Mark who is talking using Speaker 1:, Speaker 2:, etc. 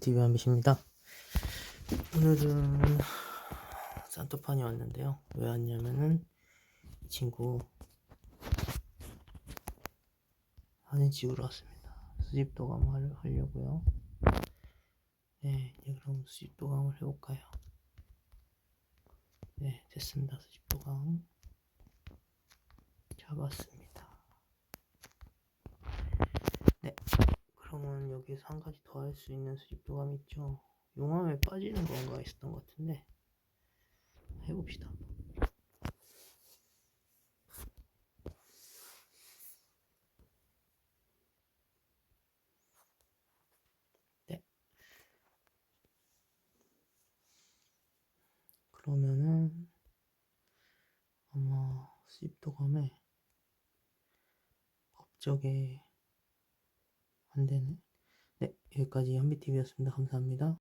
Speaker 1: TV 한빛입니다. 오늘은 산토판이 왔는데요. 왜 왔냐면은 이 친구 사진 찍으러 왔습니다. 수집 도감 할- 하려고요. 네, 이제 그럼 수집 도감을 해볼까요? 네, 됐습니다. 수집 도감 잡았습니다. 네, 그러면 여기서 한 가지 더 할 수 있는 수집 도감이 있죠. 용암에 빠지는 건가 있었던 것 같은데 해봅시다. 네. 그러면은 아마 수집 도감에 업적에 안 되네. 네, 여기까지 현비TV였습니다. 감사합니다.